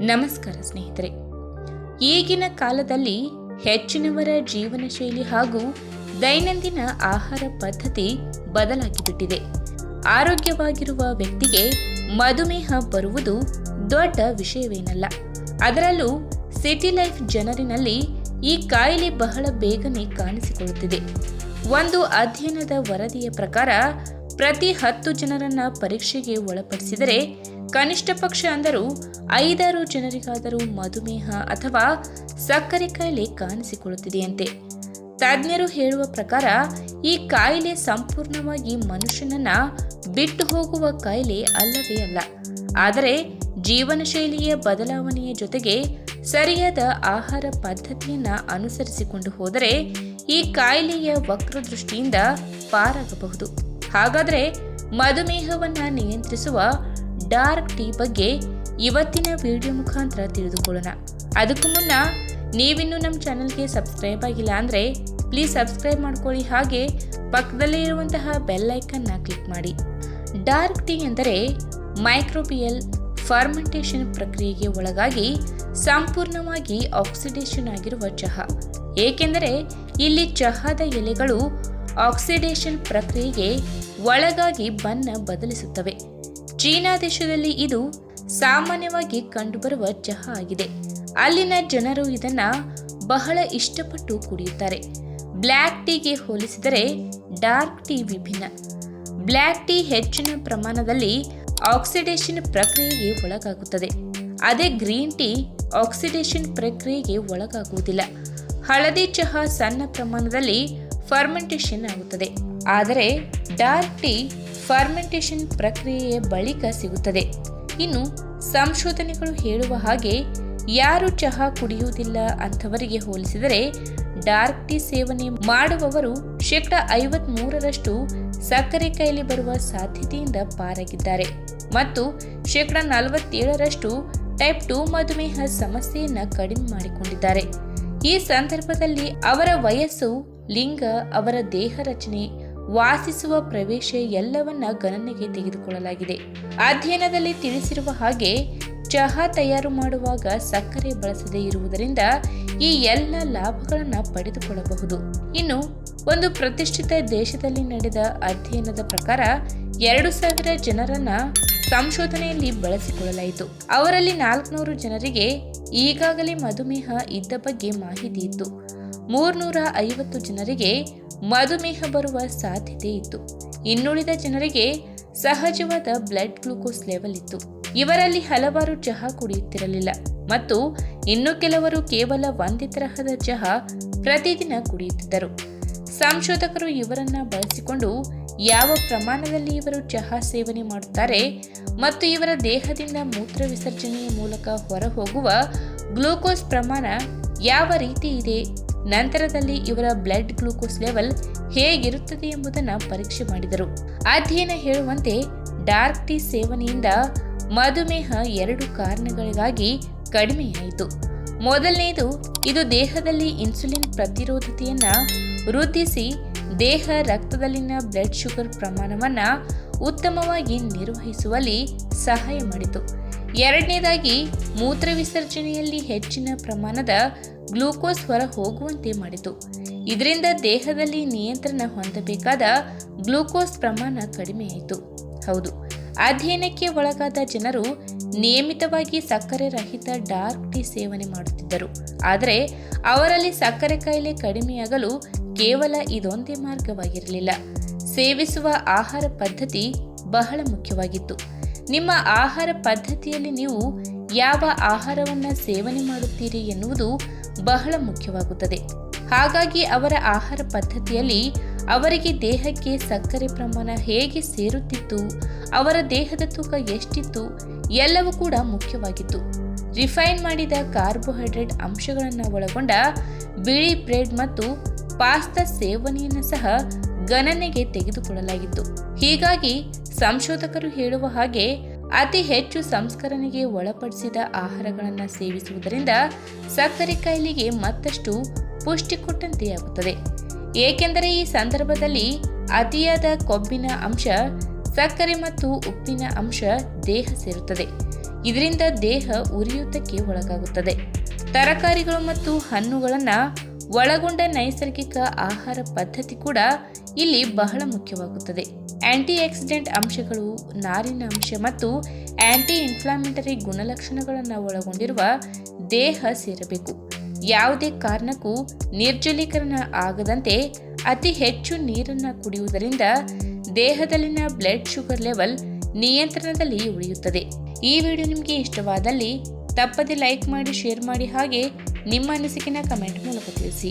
ನಮಸ್ಕಾರ ಸ್ನೇಹಿತರೆ. ಈಗಿನ ಕಾಲದಲ್ಲಿ ಹೆಚ್ಚಿನವರ ಜೀವನ ಶೈಲಿ ಹಾಗೂ ದೈನಂದಿನ ಆಹಾರ ಪದ್ಧತಿ ಬದಲಾಗಿಬಿಟ್ಟಿದೆ. ಆರೋಗ್ಯವಾಗಿರುವ ವ್ಯಕ್ತಿಗೆ ಮಧುಮೇಹ ಬರುವುದು ದೊಡ್ಡ ವಿಷಯವೇನಲ್ಲ. ಅದರಲ್ಲೂ ಸಿಟಿ ಲೈಫ್ ಜನರಿನಲ್ಲಿ ಈ ಕಾಯಿಲೆ ಬಹಳ ಬೇಗನೆ ಕಾಣಿಸಿಕೊಳ್ಳುತ್ತಿದೆ. ಒಂದು ಅಧ್ಯಯನದ ವರದಿಯ ಪ್ರಕಾರ, ಪ್ರತಿ ಹತ್ತು ಜನರನ್ನ ಪರೀಕ್ಷೆಗೆ ಒಳಪಡಿಸಿದರೆ ಕನಿಷ್ಠ ಪಕ್ಷ ಅಂದರೂ ಐದಾರು ಜನರಿಗಾದರೂ ಮಧುಮೇಹ ಅಥವಾ ಸಕ್ಕರೆ ಕಾಯಿಲೆ ಕಾಣಿಸಿಕೊಳ್ಳುತ್ತಿದೆಯಂತೆ. ತಜ್ಞರು ಹೇಳುವ ಪ್ರಕಾರ ಈ ಕಾಯಿಲೆ ಸಂಪೂರ್ಣವಾಗಿ ಮನುಷ್ಯನನ್ನ ಬಿಟ್ಟು ಹೋಗುವ ಕಾಯಿಲೆ ಅಲ್ಲವೇ ಅಲ್ಲ. ಆದರೆ ಜೀವನ ಶೈಲಿಯ ಬದಲಾವಣೆಯ ಜೊತೆಗೆ ಸರಿಯಾದ ಆಹಾರ ಪದ್ಧತಿಯನ್ನ ಅನುಸರಿಸಿಕೊಂಡು ಹೋದರೆ ಈ ಕಾಯಿಲೆಯ ವಕ್ರದೃಷ್ಟಿಯಿಂದ ಪಾರಾಗಬಹುದು. ಹಾಗಾದರೆ ಮಧುಮೇಹವನ್ನ ನಿಯಂತ್ರಿಸುವ ಡಾರ್ಕ್ ಟೀ ಬಗ್ಗೆ ಇವತ್ತಿನ ವಿಡಿಯೋ ಮುಖಾಂತರ ತಿಳಿದುಕೊಳ್ಳೋಣ. ಅದಕ್ಕೂ ಮುನ್ನ ನೀವಿನ್ನೂ ನಮ್ಮ ಚಾನಲ್ಗೆ ಸಬ್ಸ್ಕ್ರೈಬ್ ಆಗಿಲ್ಲ ಅಂದರೆ ಪ್ಲೀಸ್ ಸಬ್ಸ್ಕ್ರೈಬ್ ಮಾಡ್ಕೊಳ್ಳಿ. ಹಾಗೆ ಪಕ್ಕದಲ್ಲೇ ಇರುವಂತಹ ಬೆಲ್ ಐಕನ್ನ ಕ್ಲಿಕ್ ಮಾಡಿ. ಡಾರ್ಕ್ ಟೀ ಎಂದರೆ ಮೈಕ್ರೋಬಿಯಲ್ ಫರ್ಮೆಂಟೇಷನ್ ಪ್ರಕ್ರಿಯೆಗೆ ಒಳಗಾಗಿ ಸಂಪೂರ್ಣವಾಗಿ ಆಕ್ಸಿಡೇಷನ್ ಆಗಿರುವ ಚಹಾ. ಏಕೆಂದರೆ ಇಲ್ಲಿ ಚಹಾದ ಎಲೆಗಳು ಆಕ್ಸಿಡೇಷನ್ ಪ್ರಕ್ರಿಯೆಗೆ ಒಳಗಾಗಿ ಬಣ್ಣ ಬದಲಿಸುತ್ತವೆ. ಚೀನಾ ದೇಶದಲ್ಲಿ ಇದು ಸಾಮಾನ್ಯವಾಗಿ ಕಂಡುಬರುವ ಚಹಾ ಆಗಿದೆ. ಅಲ್ಲಿನ ಜನರು ಇದನ್ನ ಬಹಳ ಇಷ್ಟಪಟ್ಟು ಕುಡಿಯುತ್ತಾರೆ. ಬ್ಲ್ಯಾಕ್ ಟೀಗೆ ಹೋಲಿಸಿದರೆ ಡಾರ್ಕ್ ಟೀ ವಿಭಿನ್ನ. ಬ್ಲ್ಯಾಕ್ ಟೀ ಹೆಚ್ಚಿನ ಪ್ರಮಾಣದಲ್ಲಿ ಆಕ್ಸಿಡೇಷನ್ ಪ್ರಕ್ರಿಯೆಗೆ ಒಳಗಾಗುತ್ತದೆ. ಅದೇ ಗ್ರೀನ್ ಟೀ ಆಕ್ಸಿಡೇಷನ್ ಪ್ರಕ್ರಿಯೆಗೆ ಒಳಗಾಗುವುದಿಲ್ಲ. ಹಳದಿ ಚಹಾ ಸಣ್ಣ ಪ್ರಮಾಣದಲ್ಲಿ ಫರ್ಮೆಂಟೇಷನ್ ಆಗುತ್ತದೆ. ಆದರೆ ಡಾರ್ಕ್ ಟೀ ಫರ್ಮೆಂಟೇಷನ್ ಪ್ರಕ್ರಿಯೆಯ ಬಳಿಕ ಸಿಗುತ್ತದೆ. ಇನ್ನು ಸಂಶೋಧನೆಗಳು ಹೇಳುವ ಹಾಗೆ ಯಾರು ಚಹಾ ಕುಡಿಯುವುದಿಲ್ಲ ಅಂಥವರಿಗೆ ಹೋಲಿಸಿದರೆ ಡಾರ್ಕ್ ಟೀ ಸೇವನೆ ಮಾಡುವವರು ಶೇಕಡ ಐವತ್ ಮೂರರಷ್ಟು ಸಕ್ಕರೆ ಕಾಯಿಲೆ ಬರುವ ಸಾಧ್ಯತೆಯಿಂದ ಪಾರಾಗಿದ್ದಾರೆ. ಮತ್ತು ಶೇಕಡ ನಲವತ್ತೇಳರಷ್ಟು ಟೈಪ್ ಟು ಮಧುಮೇಹ ಸಮಸ್ಯೆಯನ್ನು ಕಡಿಮೆ ಮಾಡಿಕೊಂಡಿದ್ದಾರೆ. ಈ ಸಂದರ್ಭದಲ್ಲಿ ಅವರ ವಯಸ್ಸು, ಲಿಂಗ, ಅವರ ದೇಹ ರಚನೆ ವಾಸಿಸುವ ಪ್ರವೇಶ ಎಲ್ಲವನ್ನ ಗಣನೆಗೆ ತೆಗೆದುಕೊಳ್ಳಲಾಗಿದೆ. ಅಧ್ಯಯನದಲ್ಲಿ ತಿಳಿಸಿರುವ ಹಾಗೆ, ಚಹಾ ತಯಾರು ಮಾಡುವಾಗ ಸಕ್ಕರೆ ಬಳಸದೇ ಇರುವುದರಿಂದ ಈ ಎಲ್ಲ ಲಾಭಗಳನ್ನು ಪಡೆದುಕೊಳ್ಳಬಹುದು. ಇನ್ನು, ಒಂದು ಪ್ರತಿಷ್ಠಿತ ದೇಶದಲ್ಲಿ ನಡೆದ ಅಧ್ಯಯನದ ಪ್ರಕಾರ ಎರಡು ಸಾವಿರ ಜನರನ್ನ ಸಂಶೋಧನೆಯಲ್ಲಿ ಬಳಸಿಕೊಳ್ಳಲಾಯಿತು. ಅವರಲ್ಲಿ ನಾಲ್ಕುನೂರು ಜನರಿಗೆ ಈಗಾಗಲೇ ಮಧುಮೇಹ ಇದ್ದ ಬಗ್ಗೆ ಮಾಹಿತಿ ಇತ್ತು. ಮೂರ್ನೂರ ಐವತ್ತು ಜನರಿಗೆ ಮಧುಮೇಹ ಬರುವ ಸಾಧ್ಯತೆ ಇತ್ತು. ಇನ್ನುಳಿದ ಜನರಿಗೆ ಸಹಜವಾದ ಬ್ಲಡ್ ಗ್ಲೂಕೋಸ್ ಲೆವೆಲ್ ಇತ್ತು. ಇವರಲ್ಲಿ ಹಲವಾರು ಚಹಾ ಕುಡಿಯುತ್ತಿರಲಿಲ್ಲ ಮತ್ತು ಇನ್ನು ಕೆಲವರು ಕೇವಲ ಒಂದೇ ತರಹದ ಚಹಾ ಪ್ರತಿದಿನ ಕುಡಿಯುತ್ತಿದ್ದರು. ಸಂಶೋಧಕರು ಇವರನ್ನ ಬಳಸಿಕೊಂಡು ಯಾವ ಪ್ರಮಾಣದಲ್ಲಿ ಇವರು ಚಹಾ ಸೇವನೆ ಮಾಡುತ್ತಾರೆ ಮತ್ತು ಇವರ ದೇಹದಿಂದ ಮೂತ್ರ ವಿಸರ್ಜನೆಯ ಮೂಲಕ ಹೊರಹೋಗುವ ಗ್ಲೂಕೋಸ್ ಪ್ರಮಾಣ ಯಾವ ರೀತಿ ಇದೆ ನಂತರದಲ್ಲಿ ಇವರ ಬ್ಲಡ್ ಗ್ಲೂಕೋಸ್ ಲೆವೆಲ್ ಹೇಗಿರುತ್ತದೆ ಎಂಬುದನ್ನು ಪರೀಕ್ಷೆ ಮಾಡಿದರು. ಅಧ್ಯಯನ ಹೇಳುವಂತೆ ಡಾರ್ಕ್ ಟೀ ಸೇವನೆಯಿಂದ ಮಧುಮೇಹ ಎರಡು ಕಾರಣಗಳಿಗಾಗಿ ಕಡಿಮೆಯಾಯಿತು. ಮೊದಲನೆಯದು ಇದು ದೇಹದಲ್ಲಿ ಇನ್ಸುಲಿನ್ ಪ್ರತಿರೋಧತೆಯನ್ನು ವೃದ್ಧಿಸಿ ದೇಹ ರಕ್ತದಲ್ಲಿನ ಬ್ಲಡ್ ಶುಗರ್ ಪ್ರಮಾಣವನ್ನು ಉತ್ತಮವಾಗಿ ನಿರ್ವಹಿಸುವಲ್ಲಿ ಸಹಾಯ ಮಾಡಿತು. ಎರಡನೇದಾಗಿ ಮೂತ್ರ ವಿಸರ್ಜನೆಯಲ್ಲಿ ಹೆಚ್ಚಿನ ಪ್ರಮಾಣದ ಗ್ಲೂಕೋಸ್ ಹೊರ ಹೋಗುವಂತೆ ಮಾಡಿತು. ಇದರಿಂದ ದೇಹದಲ್ಲಿ ನಿಯಂತ್ರಣ ಹೊಂದಬೇಕಾದ ಗ್ಲೂಕೋಸ್ ಪ್ರಮಾಣ ಕಡಿಮೆಯಾಯಿತು ಹೌದು, ಅಧ್ಯಯನಕ್ಕೆ ಒಳಗಾದ ಜನರು ನಿಯಮಿತವಾಗಿ ಸಕ್ಕರೆ ರಹಿತ ಡಾರ್ಕ್ ಟೀ ಸೇವನೆ ಮಾಡುತ್ತಿದ್ದರು. ಆದರೆ ಅವರಲ್ಲಿ ಸಕ್ಕರೆ ಕಾಯಿಲೆ ಕಡಿಮೆಯಾಗಲು ಕೇವಲ ಇದೊಂದೇ ಮಾರ್ಗವಾಗಿರಲಿಲ್ಲ. ಸೇವಿಸುವ ಆಹಾರ ಪದ್ಧತಿ ಬಹಳ ಮುಖ್ಯವಾಗಿತ್ತು. ನಿಮ್ಮ ಆಹಾರ ಪದ್ಧತಿಯಲ್ಲಿ ನೀವು ಯಾವ ಆಹಾರವನ್ನು ಸೇವನೆ ಮಾಡುತ್ತೀರಿ ಎನ್ನುವುದು ಬಹಳ ಮುಖ್ಯವಾಗುತ್ತದೆ. ಹಾಗಾಗಿ ಅವರ ಆಹಾರ ಪದ್ಧತಿಯಲ್ಲಿ ಅವರಿಗೆ ದೇಹಕ್ಕೆ ಸಕ್ಕರೆ ಪ್ರಮಾಣ ಹೇಗೆ ಸೇರುತ್ತಿತ್ತು, ಅವರ ದೇಹದ ತೂಕ ಎಷ್ಟಿತ್ತು, ಎಲ್ಲವೂ ಕೂಡ ಮುಖ್ಯವಾಗಿತ್ತು. ರಿಫೈನ್ ಮಾಡಿದ ಕಾರ್ಬೋಹೈಡ್ರೇಟ್ ಅಂಶಗಳನ್ನು ಒಳಗೊಂಡ ಬಿಳಿ ಬ್ರೆಡ್ ಮತ್ತು ಪಾಸ್ತಾ ಸೇವನೆಯನ್ನು ಸಹ ಗಣನೆಗೆ ತೆಗೆದುಕೊಳ್ಳಲಾಗಿತ್ತು. ಹೀಗಾಗಿ ಸಂಶೋಧಕರು ಹೇಳುವ ಹಾಗೆ ಅತಿ ಹೆಚ್ಚು ಸಂಸ್ಕರಣೆಗೆ ಒಳಪಡಿಸಿದ ಆಹಾರಗಳನ್ನು ಸೇವಿಸುವುದರಿಂದ ಸಕ್ಕರೆ ಕಾಯಿಲೆಗೆ ಮತ್ತಷ್ಟು ಪುಷ್ಟಿ ಕೊಟ್ಟಂತೆಯಾಗುತ್ತದೆ ಏಕೆಂದರೆ ಈ ಸಂದರ್ಭದಲ್ಲಿ ಅತಿಯಾದ ಕೊಬ್ಬಿನ ಅಂಶ, ಸಕ್ಕರೆ ಮತ್ತು ಉಪ್ಪಿನ ಅಂಶ ದೇಹ ಸೇರುತ್ತದೆ. ಇದರಿಂದ ದೇಹ ಉರಿಯೂತಕ್ಕೆ ಒಳಗಾಗುತ್ತದೆ. ತರಕಾರಿಗಳು ಮತ್ತು ಹಣ್ಣುಗಳನ್ನು ಒಳಗೊಂಡ ನೈಸರ್ಗಿಕ ಆಹಾರ ಪದ್ಧತಿ ಕೂಡ ಇಲ್ಲಿ ಬಹಳ ಮುಖ್ಯವಾಗುತ್ತದೆ. ಆಂಟಿ ಆಕ್ಸಿಡೆಂಟ್ ಅಂಶಗಳು, ನಾರಿನ ಅಂಶ ಮತ್ತು ಆಂಟಿ ಇನ್ಫ್ಲಾಮೆಟರಿ ಗುಣಲಕ್ಷಣಗಳನ್ನು ಒಳಗೊಂಡಿರುವ ದೇಹ ಸೇರಬೇಕು. ಯಾವುದೇ ಕಾರಣಕ್ಕೂ ನಿರ್ಜಲೀಕರಣ ಆಗದಂತೆ ಅತಿ ಹೆಚ್ಚು ನೀರನ್ನು ಕುಡಿಯುವುದರಿಂದ ದೇಹದಲ್ಲಿನ ಬ್ಲಡ್ ಶುಗರ್ ಲೆವೆಲ್ ನಿಯಂತ್ರಣದಲ್ಲಿ ಉಳಿಯುತ್ತದೆ. ಈ ವಿಡಿಯೋ ನಿಮಗೆ ಇಷ್ಟವಾದಲ್ಲಿ ತಪ್ಪದೆ ಲೈಕ್ ಮಾಡಿ, ಶೇರ್ ಮಾಡಿ ಹಾಗೆ ನಿಮ್ಮ ಅನಿಸಿಕೆನ ಕಮೆಂಟ್ ಮೂಲಕ ತಿಳಿಸಿ.